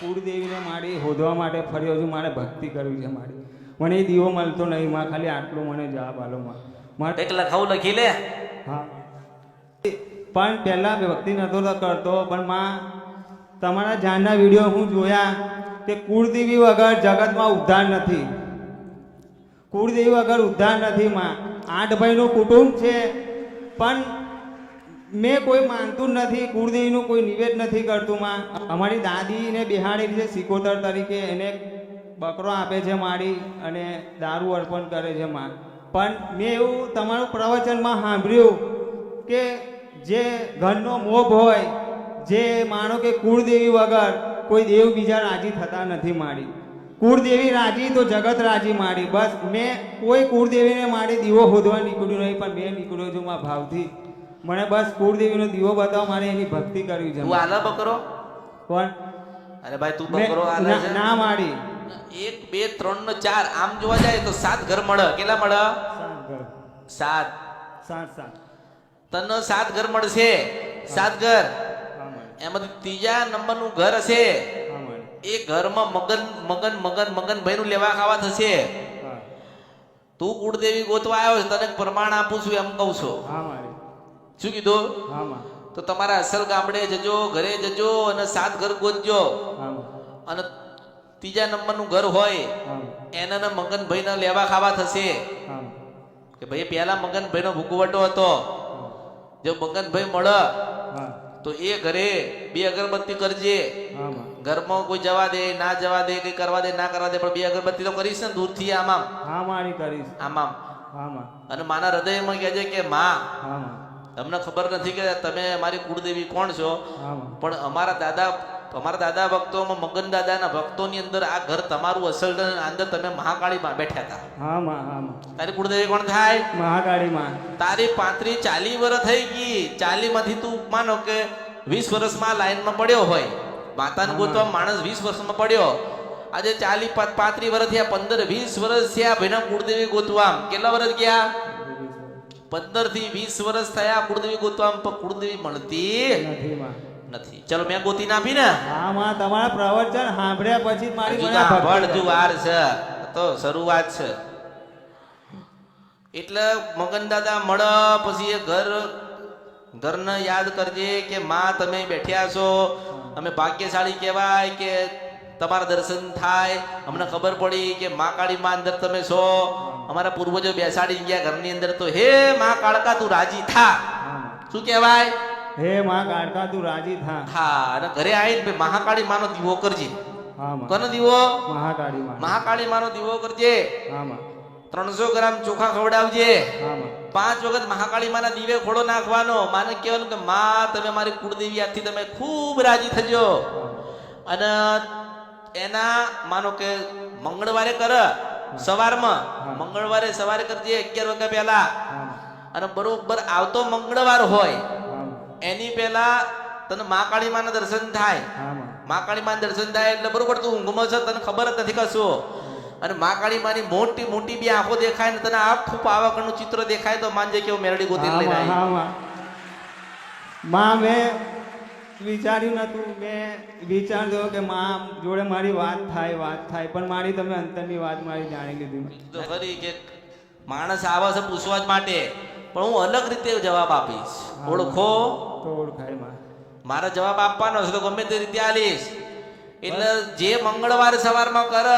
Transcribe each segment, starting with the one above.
કુળદેવીને મારી હોદવા માટે ફરી હજુ મારે ભક્તિ કરવી છે મારી. મને એ દીવો મળતો નહીં માં ખાલી આટલું મને જવાબ આલો માં. મારે એક લખાવું લખી લે. હા. પણ પહેલાં ભક્તિ નહોતો કરતો પણ માં તમારા જાનના વીડિયો હું જોયા કે કુળદેવી વગર જગતમાં ઉદ્ધાર નથી. કુળદેવી વગર ઉદ્ધાર નથી માં. આઠ ભાઈનું કુટુંબ છે, પણ મેં કોઈ માનતું નથી, કુળદેવીનું કોઈ નિવેદ નથી કરતું માં. અમારી દાદીને બિહાડેલી છે સિકોતર તરીકે, એને બકરો આપે છે મારી અને દારૂ અર્પણ કરે છે માં. પણ મેં એવું તમારું પ્રવચનમાં સાંભળ્યું કે જે ઘરનો મોભ હોય જે માનો કે કુળદેવી વગર કોઈ દેવ બીજા રાજી થતા નથી માડી. કુળદેવી રાજી તો જગત રાજી માડી. બસ મેં કોઈ કુળદેવીને મારી દીવો હોદવા નીકળ્યું નહીં પણ મેં નીકળ્યો છું મારા ભાવથી. મને બસ કુળદેવીનો દીવો બતાવો મારે એની ભક્તિ કરવી છે. તું આલા બકરો? કોણ? અરે ભાઈ તું બકરો આલે ના- છે. ના મારી એક બે ત્રણ ને ચાર. આમ જોવા જાય તો સાત ઘર મળે. કેટલા મળે? સાત. સાત. સાત તને સાત ઘર મળશે. સાત ઘર. એમાંથી ત્રીજા નંબરનું ઘર હશે. એ ઘરમાં મગન મગન મગન મગન ભાઈનું લેવા ખાવા થશે. તું કુળદેવી ગોતવા આવ્યો છે તને પ્રમાણ આપું છું એમ કહું છું. શું કીધું? તો તમારા અસલ ગામડે જજો ઘરે જજો અને સાત ઘર ગોતજો. અને ત્રીજા નંબરનું ઘર હોય એના મગનભાઈને લેવા ખાવા થશે. કે ભાઈ પહેલા મગનભાઈનો ભૂકવટો હતો. જો મગનભાઈ મળે તો એ ઘરે બે અગરબત્તી કરજે. ઘરમાં કોઈ જવા દે ના જવા દે કઈ કરવા દે ના કરવા દે પણ બે અગરબત્તી તો કરીશ ને દૂરથી આમ આમ હા કરીશ. આમામ. આમ અને માના હૃદયમાં કહેજે કે માં તમને ખબર નથી કે તમે મારી કુળદેવી કોણ છો? પણ અમારા દાદા અમારા દાદા ભક્તોમાં મગન દાદાના ભક્તોની અંદર આ ઘર તમારું અસલ અંદર તમે બેઠા હતા. હા માં હા માં તારી કુળદેવી કોણ થાય? મહાકાળી માં તારી પાંત્રી ચાલી વર્ષ થઈ ગઈ. ચાલી માંથી તું માનો કે વીસ વર્ષમાં લાઈનમાં પડ્યો હોય. માતાને ગોતવા માણસ વીસ વર્ષમાં પડ્યો. આજે ચાલી પાંત્રી વર્ષ થયા પંદર વીસ વર્ષ થયા ભાઈના કુળદેવી ગોતવા. કેટલા વર્ષ ગયા? પંદરથી વીસ વર્ષ થયા કુળદેવી ગોતવા પણ કુળદેવી મળતી નથી. ચલો મેં ગોતી નાખી ને? હા માં તમારા પ્રવચન સાંભળ્યા પછી મારી મને ભળ હજુ વાર છે. તો શરૂઆત છે. એટલે મગન દાદા મળ પછી એ ઘર ઘરને યાદ કરજે કે માં તમે બેઠ્યા છો. અમે ભાગ્યશાળી કહેવાય કે તમારા દર્શન થાય. અમને ખબર પડી કે મા કાળી માં અંદર તમે છો. અમારા પૂર્વજો બેસાડી ગયા ઘરની અંદર તો હે મા કાળકા તું રાજી થા. શું કહેવાય? હે માં કાઢતા તું રાજી થા. હા અને ઘરે આવીને મહાકાળી માનો દીવો કરજે. હા માં. કોનો દીવો? મહાકાળી માં મહાકાળી માનો દીવો કરજે. હા માં. ત્રણસો ગ્રામ ચોખા ખવડાવજે. પાંચ વખત મહાકાળી માના દીવે ખોડો નાખવાનો. માને કહેવાનું કે માં તમે મારી કુળદેવી આથી તમે ખૂબ રાજી થજો. અને એના માનો કે મંગળવારે કર સવારમાં. મંગળવારે સવારે કરજે અગિયાર વાગ્યા પહેલા. અને બરોબર આવતો મંગળવાર હોય એની પહેલા તને મહાકાળી માના દર્શન થાય. મા. કાળી માના દર્શન થાય એટલે બરોબર તું ઊંઘમાં છે તને ખબર જ નથી કશું. અને મહાકાળી માની મોટી મોટી બે આંખો દેખાય ને તને આખું પાવાગઢનું ચિત્ર દેખાય તો માનજે કેવું મેરડી ગોતી લઈને માં, આવી. માં. માં મેં વિચાર્યું નતું. મેં વિચારજો કે માં જોડે મારી વાત થાય વાત થાય. પણ મારી તમે અંતરની વાત મારી જાણી લીધી. તો ખરી કે માણસ આવે છે પૂછવા જ માટે. પણ હું અલગ રીતે જવાબ આપીશ. ઓળખો માં મારે જવાબ આપવાનો છે તો ગમે તે રીતે આલીશ. એટલે જે મંગળવારે સવારમાં કર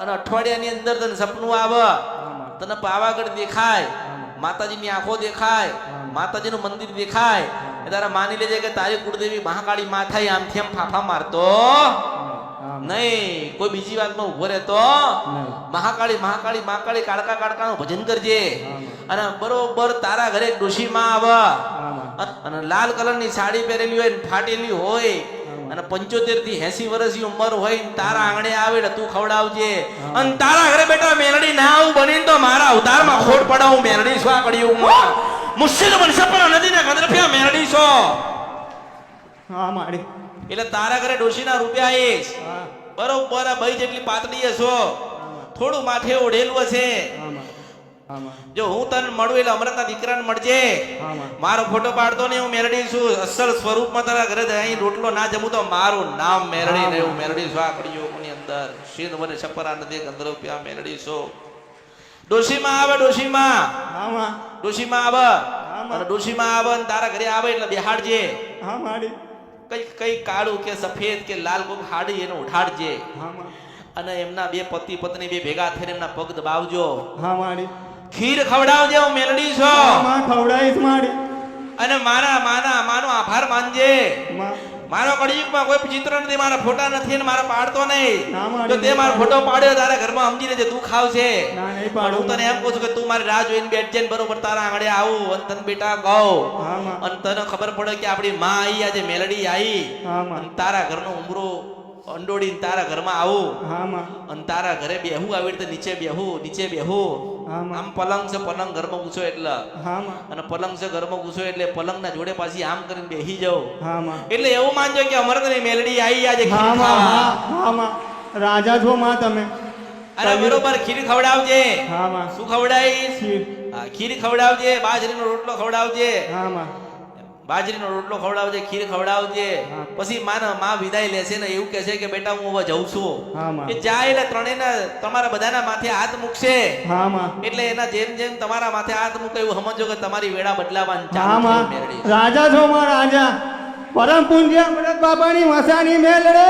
અને અઠવાડિયાની અંદર તને સપનું આવે તને પાવાગઢ દેખાય માતાજીની આંખો દેખાય માતાજીનું મંદિર દેખાય એ તારા માની લેજે કે તારી કુળદેવી મહાકાળી માથા આમથી આમ ફાફા મારતો. નહીં કોઈ બીજી વાતમાં ઊભો રહેતો. મહાકાળી મહાકાળી મહાકાળી કાળકા કાળકાનું ભજન કરજે. અને બરોબર તારા ઘરે ડોશીમાં આવે. અને લાલ કલરની સાડી પહેરેલી હોય ને ફાટેલી હોય અને પંચોતેરથી એસી વર્ષની ઉંમર હોય ને તારા આંગણે આવે ને તું ખવડાવજે. અને તારા ઘરે બેટા મેરડી ના આવું બની તો મારા અવતારમાં ખોટ પડાવું મેરડી શું કડિયું મુશ્કેલ બનશે પણ નદીના ગંદરફિયા મેરડી છો. હા માડી. એટલે તારા ઘરે ડોશીના રૂપિયા આવીશ. બરોબર આ ભાઈ જેટલી પાતળી હશો થોડું માથે ઓઢેલું હશે. જો હું તને મળું એટલે અમરતના દીકરાને મળજે. મારો ફોટો પાડતો ને હું મેરડી છું. અસલ સ્વરૂપમાં તારા ઘરે અહીં રોટલો ના જમું તો મારું નામ મેરડી ને હું મેરડી છું. આ યોગની અંદર? શીન વને છપરા નદી ગંદર પ્યા મેરડી છું. ડોશીમાં આવે ડોશીમાં. ડોશીમાં આવે. અને ડોશીમાં આવે ને તારા ઘરે આવે એટલે બેહાડજે. હા માડી કઈ કઈ કાળું કે સફેદ કે લાલ કોક હાડી એને ઉઠાડજે અને એમના બે પતિ પત્ની બે ભેગા થઈને એમના પગ દબાવજો. હા માડી ખીર ખવડાવજે હું મેલડી છો. માં ખવડાવીશ માડી અને મારા માના માનો આભાર માનજે. મારો કળિયુગમાં કોઈ ચિત્ર નથી મારા ફોટા નથી અને મારા પાડતો નહીં. જો તે મારો ફોટો પાડ્યો તારા ઘરમાં સમજી લેજે તું ખાવશે છે હું તને એમ કહું છું કે તું મારી રાહ જોઈને બેઠજે ને બરોબર તારા આંગળે આવું. અને તને બેટા કહું. અને તને ખબર પડે કે આપણી માં આવી આજે મેલડી આવી અને તારા ઘરનો ઉમરો અંડોડીને તારા ઘરમાં આવું. અને તારા ઘરે બેહું આવી રીતે નીચે બેહું નીચે બેહું. આમ. પલંગ છે પલંગ ઘરમાં ઘૂસો એટલે. હા અને પલંગ છે ઘરમાં ઘૂસો એટલે પલંગના જોડે પાછી આમ કરીને બેસી જાઓ. હા એટલે એવું માનજો કે અમરતની મેલડી આવી આજે ખીર હા હા હા રાજા છો માં તમે. અરે બરોબર ખીર ખવડાવજે. શું ખવડાવીશ? ખીર. હા, ખીર ખવડાવજે બાજરીનો રોટલો ખવડાવજે. હા માં બાજરીનો રોટલો ખવડાવજે ખીર ખવડાવજે. પછી માને માં વિદાય લેશે ને એવું કહેશે કે બેટા હું હવે જઉં છું. એ જાય એટલે ત્રણેયના તમારા બધાના માથે હાથ મૂકશે. એટલે એના જેમ જેમ તમારા માથે હાથ મૂકે એવું સમજો કે તમારી વેળા બદલાવાની ચાલુ રાજા છો માં રાજા. પરમ પૂજ્ય અમૃત બાબાની વાસાની મેલડે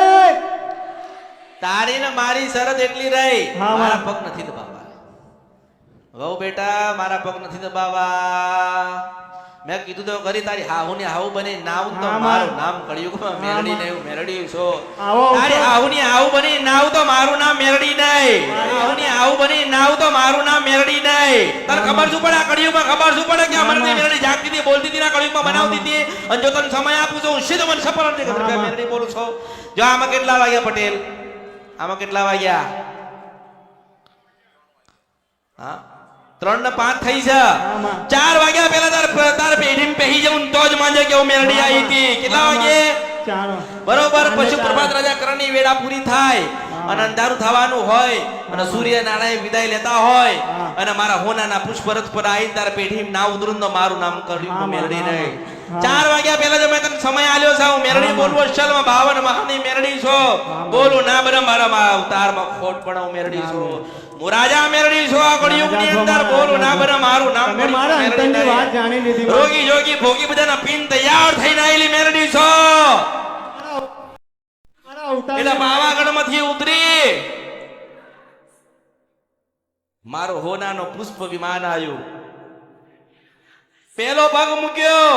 તારી ને મારી શરત એટલી રહી. મારા પગ નથી દબાવવા. વહુ બેટા મારા પગ નથી દબાવવા. મેં કીધું તો કરી તારી હાહુ ને હાહુ બની નાવ તો મારું નામ કળિયુગમાં મેરડી નહીં મેરડી છો. તારી હાહુ ની હાહુ બની નાવ તો મારું નામ મેરડી નહીં. હાહુ ની હાહુ બની નાવ તો મારું નામ મેરડી નહીં. તને ખબર શું પડે આ કળિયુગમાં? ખબર શું પડે કે અમરની મેરડી જાગતી હતી બોલતી હતી ના કળિયુગમાં બનાવતી. હતી. અને જો તને સમય આપું છું હું સીધો મને સફળ નથી. મેરડી બોલું છો. જો આમાં કેટલા વાગ્યા પટેલ? આમાં કેટલા વાગ્યા? હા? ત્રણ ને પાંચ થઈ છે. ચાર વાગ્યા પેલા તાર તાર પેઢી પહેરી જવું તો જ માંજે કે મેરડી આવી હતી. કેટલા વાગે? બરોબર પછી પ્રભાત રાજા કરણની વેળા પૂરી થાય. અને અંધારું થવાનું હોય. અને સૂર્ય નારાયણ વિદાય લેતા હોય. અને મારા હોનાના પુષ્પરથ પર આવી તાર પેઢી ના ઉતરું તો મારું નામ કર્યું મેરડી ને ચાર વાગ્યા પહેલા જો મેં તને સમય આલ્યો છે હું મેરડી બોલવો ચલમાં બાવન મહાની મેરડી છો. બોલું ના બરે મારા માં અવતારમાં ખોટ પણ હું મેરડી છું. માં. મેરડી છું આ કળિયુગની અંદર બોલો ના રાજા મારું નામ તમે મારા અંતરની વાત જાણી લીધી રોગી જોગી ભોગી બધાના પીન તૈયાર થઈને આવેલી મેરડી છો. એટલે પાવાગઢમાંથી ઉતરી. મારો હોનાનો પુષ્પ વિમાન આવ્યું. પેલો પગ મૂક્યો.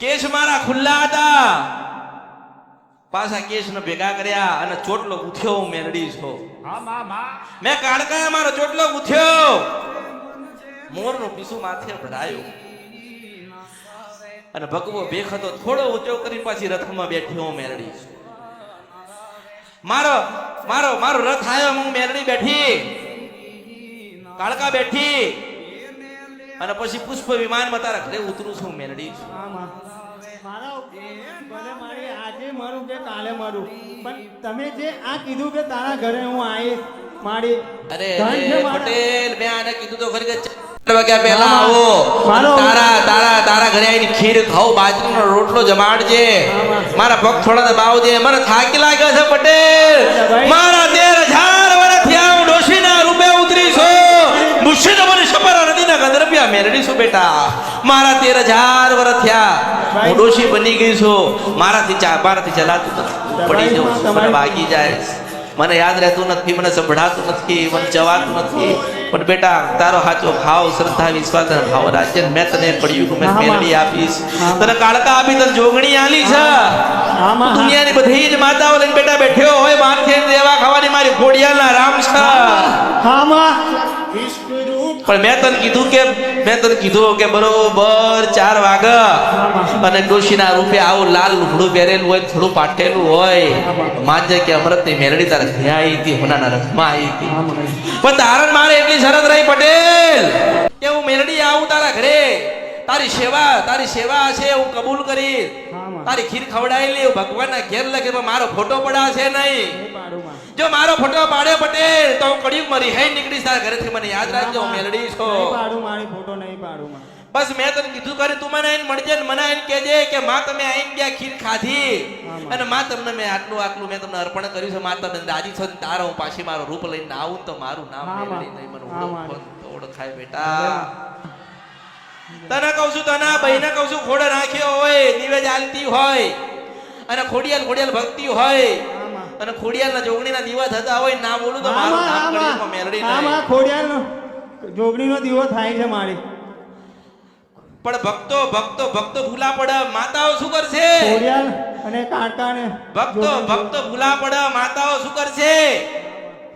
કેશ મારા ખુલ્લા હતા. પાછા કેશને ભેગા કર્યા અને ચોટલો ઉઠ્યો હું મેરડી છો. મેં કાળકાએ મારો ચોટલો ગુથ્યો મોરનું પીસું માથે ભરાયું. અને ભગવો ભેખ હતો થોડો ઊંચો કરી પાછી રથમાં બેઠ્યો હું મેરડી મારો મારો મારો રથ આવ્યો હું મેરડી બેઠી. કાળકા બેઠી. અને પછી પુષ્પ વિમાનમાં તારા ઘરે ઉતરું છું મેરડી છું. મારા ભલે મારી આજે મરું કે કાલે મરું. પણ તમે જે આ કીધું કે તારા ઘરે હું આવીશ મારી અરે છે મારા. પટેલ મેં આને કીધું તો ખરી વાગ્યા પહેલા આવો. તારા તારા તારા ઘરે આવીને ખીર ખાવ બાજરીનો રોટલો જમાડજે. મારા પગ થોડા દબાવજે મને થાકી લાગે છે પટેલ. મારા તેર હજાર વર્ષથી આ ડોશીના રૂપે ઉતરી છું. મુશ્કેલ મને સપરા નદીના મેરડી છું બેટા. મારા તેર હજાર વર્ષ થયા. હું ડોશી બની ગઈ છું. મારાથી ચા મારાથી ચલાતું નથી. પડી જવું મને ભાગી જાય. મને યાદ રહેતું નથી. મને સંભળાતું નથી. મને જવાતું નથી. પણ બેટા તારો સાચો ભાવ શ્રદ્ધા વિશ્વાસ અને ભાવ રાજ્ય મેં તને પડ્યું મેં મેળવી આપીશ. તને કાળકા આપી તને જોગણી આલી છે. દુનિયાની બધી જ માતાઓ લઈને બેટા બેઠ્યો હોય. માથે દેવા ખાવાની મારી ખોડિયાના રામ છે. હા પણ મેં તને કીધું કે, મેં તને કીધું કે બરોબર ચાર વાગ્યા અને ડોશીના રૂપે આવું લાલ લુગડું પહેરેલું હોય, થોડું પાટેલું હોય. માજે કે અમૃતની મેરડી તારે ઘરે આવી હતી, હોનાના રથમાં આવી હતી. પણ તારણ મારે એટલી શરત રહી પટેલ, કે હું મેરડી આવું તારા ઘરે. તારી સેવા તારી સેવા છે હું કબૂલ કરી તારી ખીર ખવડાયેલી હું ભગવાનના ઘેર લખે પણ મારો ફોટો પડાશે નહીં. નહીં જો મારો ફોટો પાડ્યો પટેલ તો હું કડિયુગ મારી હે નીકળીશ તારા ઘરેથી મને યાદ રાખજો મેલડી છો. ફોટો નહીં પાડું બસ મેં તને કીધું કરે તું મને આઈને મળજે ને મને આઈને કહેજે કે માં તમે આઈને ગયા ખીર ખાધી? અને માં તમને મેં આટલું આટલું મેં તમને અર્પણ કર્યું છે માં તમે રાજી છો ને તારા હું પાછી મારો રૂપ લઈને આવું તો મારું નામ મેળવી નહીં મને ઓળખાય બેટા. તને કહું છું તને બહેને કહું છું ખોડે રાખ્યો હોય નિવેદ આલતી હોય અને ખોડિયાલ ખોડિયાલ ભક્તિ હોય અને ખોડિયાલ ના જોગણી ના દીવા થતા હોય ના બોલું તો મારું નામ કડીમાં મેળવી માં. હા નહીં. માં દીવો થાય છે મારી. પણ ભક્તો ભક્તો ભક્તો ભૂલા પડે માતાઓ શું કરશે? ખોડિયાલ અને કાંટાને ભક્તો ભક્તો ભૂલા પડે માતાઓ શું કરશે?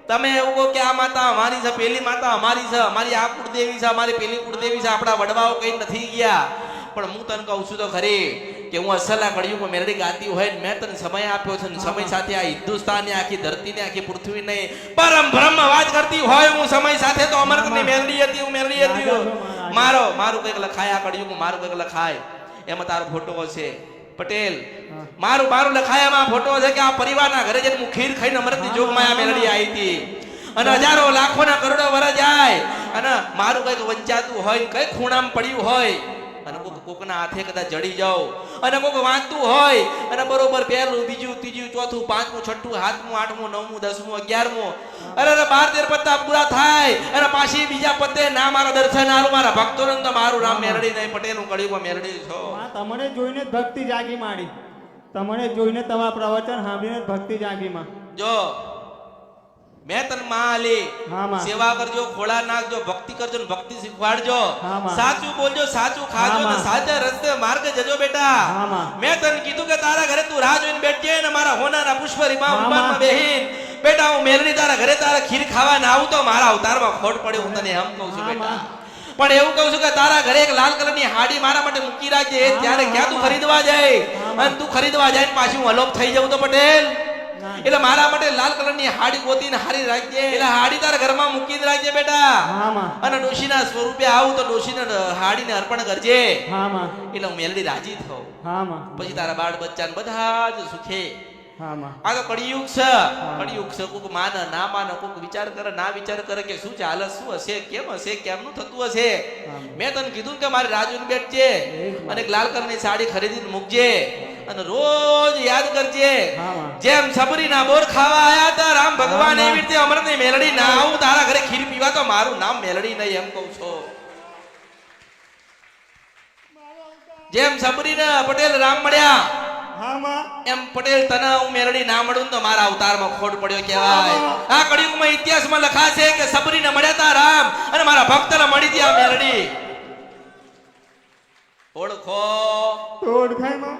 તમે એવું કહો કે આ માતા અમારી છે પેલી માતા અમારી છે અમારી આ કુળદેવી છે અમારી પેલી કુળદેવી છે આપણા વડવાઓ કઈ નથી ગયા. પણ હું તને કહું છું તો ખરી કે હું અસલા કળિયુગમાં મેરડી ગાતી હોય ને મેં તને સમય આપ્યો છે ને સમય સાથે આ હિન્દુસ્તાન આખી ધરતી ને આખી પૃથ્વી ને પરમ બ્રહ્મ અવાજ કરતી હોય હું સમય સાથે તો અમરતની મેરડી હતી હું મેરડી હતી. મારો મારું કંઈક લખાય આ કળિયુગમાં મારું કંઈક લખાય. એમાં તારો ફોટો હશે. પટેલ મારું મારું લખાયામાં ફોટો છે કે આ પરિવારના ઘરે જઈને હું ખીર ખાઈને અમરતની જોગમાયા મેલડી આવી હતી. અને હજારો લાખોના કરોડો વર જાય. અને મારું કંઈક વંચાતું હોય કંઈક ખૂણામાં પડ્યું હોય. અને કોક કોકના હાથે કદાચ જડી જાઓ. અને કોક વાંચતું હોય અને બરોબર પહેલું બીજું ત્રીજું ચોથું પાંચમું છઠ્ઠું સાતમું આઠમું નવમું દસમું અગિયારમું. અરે અરે બાર તેર પત્તા પૂરા થાય. અને પાછી બીજા પત્તે ના મારા દર્શન આલું મારા ભક્તો ને તો મારું નામ મેરડી નહીં પટેલ હું કળિયુગમાં મેરડી છો. તમને જોઈને ભક્તિ જાગી માડી તમને જોઈને તમારા પ્રવચન સાંભળીને ભક્તિ જાગી માં. જો મેં તનમાં આલી. સેવા કરજો ખોળા નાખજો ભક્તિ કરજો ને ભક્તિ શીખવાડજો. સાચું બોલજો સાચું ખાજો ને સાચા રસ્તે માર્ગે જજો બેટા. મેં. તને કીધું કે તારા ઘરે તું રાહ જોઈને બેઠજે ને મારા હોનાના પુષ્પ રીમા. બેહીન. બેટા હું મેલની તારા ઘરે તારા ખીર ખાવા ના આવું તો મારા અવતારમાં ખોટ પડે હું તને એમ કહું છું બેટા. પણ એવું કહું છું કે તારા ઘરે એક લાલ કલરની હાડી મારા માટે મૂકી રાખજે. ત્યારે ક્યાં તું ખરીદવા જાય? અને તું ખરીદવા જાય ને પાછી હું અલોપ થઈ જવું તો પટેલ. એટલે મારા માટે લાલ કલરની હાડી ગોતીને હારી રાખજે. એટલે હાડી તારા ઘરમાં મૂકીને રાખજે બેટા. અને ડોશીના સ્વરૂપે આવું તો ડોશીને હાડીને અર્પણ કરજે. એટલે હું મેલડી રાજી થઉં. પછી તારા બાળ બચ્ચાને બધા જ સુખે. આ તો કળિયુગ છે. કળિયુગ છે. કોક માને ના માને કોક વિચાર કરે ના વિચાર કરે કે શું ચાલે શું હશે કેમ હશે કેમનું થતું હશે. મેં. તને કીધું કે મારે બેટ બેઠજે અને લાલ લાલ કલરની સાડી ખરીદીને મૂકજે. અને રોજ યાદ કરજે. જેમ સબરીના બોર ખાવા આયા હતા રામ ભગવાન એવી રીતે અમરની મેલડી ના આવું તારા ઘરે ખીર પીવા તો મારું નામ મેલડી નહીં એમ કહું છો. જેમ સબરીને પટેલ રામ મળ્યા. એમ પટેલ તને હું મેલડી ના મળું તો મારા અવતારમાં ખોટ પડ્યો કહેવાય. આ કળિયુગમાં ઇતિહાસમાં લખાશે કે સબરીને મળ્યા તા રામ અને મારા ભક્તને મળી હતી આ મેલડી. ઓળખો. ઓળખાયમાં.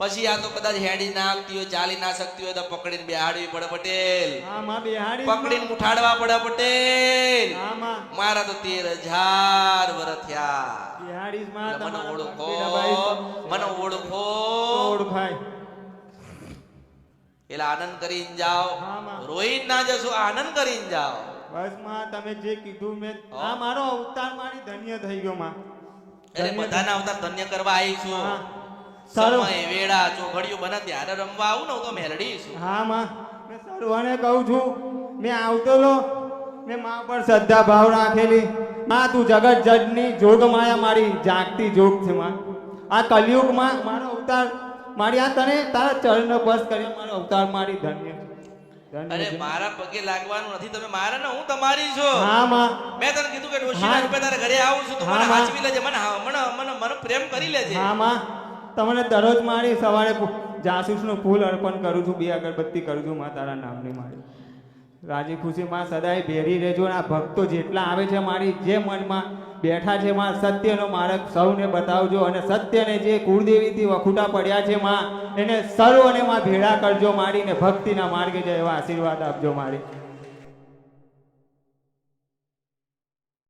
પછી આ તો કદાચ હેડી ના આવતી હોય ચાલી ના શકતી હોય તો પકડીને બેહાડવી પડે પટેલ. પકડીને ઉઠાડવા પડે પટેલ. મારા તો તેર હજાર વર્ષ થયા. મને ઓળખો મને ઓળખો. એટલે આનંદ કરીને જાઓ. રોહિત. ના જશો આનંદ કરીને જાઓ. બસમાં તમે જે કીધું મેં. આ મારો અવતાર મારી ધન્ય થઈ ગયો માં. એટલે બધાના અવતાર ધન્ય કરવા આવી છું સમય વેળા ચોઘડિયું બને ત્યારે રમવા આવું ને હું તો મેલડી છું. હા માં. મેં સર્વને કહું છું મેં આવતો લો મેં મા પર શ્રદ્ધા ભાવ રાખેલી. માં તું જગત જજની જોગ માયા મારી જાગતી જોગ છે માં. આ કલયુગમાં મારો અવતાર મારી આ તને તારા ચરણ બસ કર્યો મારો અવતાર મારી ધન્ય અરે મારા પગે લાગવાનું નથી તમે મારા ને હું તમારી છો. હા માં. મેં તને કીધું કે ડોશી ના રૂપે તારે ઘરે આવું છું તો મને હાચવી લેજે મને મને મને પ્રેમ કરી લેજે. હા માં. તમને દરરોજ મારી સવારે જાસૂસનું ફૂલ અર્પણ કરું છું, બે અગરબત્તી કરું છું, માં તારા નામની મારી. રાજી ખુશી માં સદાય ભેરી રહેજો અને આ ભક્તો જેટલા આવે છે મારી, જે મનમાં બેઠા છે માં, સત્યનો માર્ગ સૌને બતાવજો અને સત્યને જે કુળદેવીથી વખૂટા પડ્યા છે માં, એને સર્વને માં ભેળા કરજો મારીને ભક્તિના માર્ગે જાય એવા આશીર્વાદ આપજો મારી.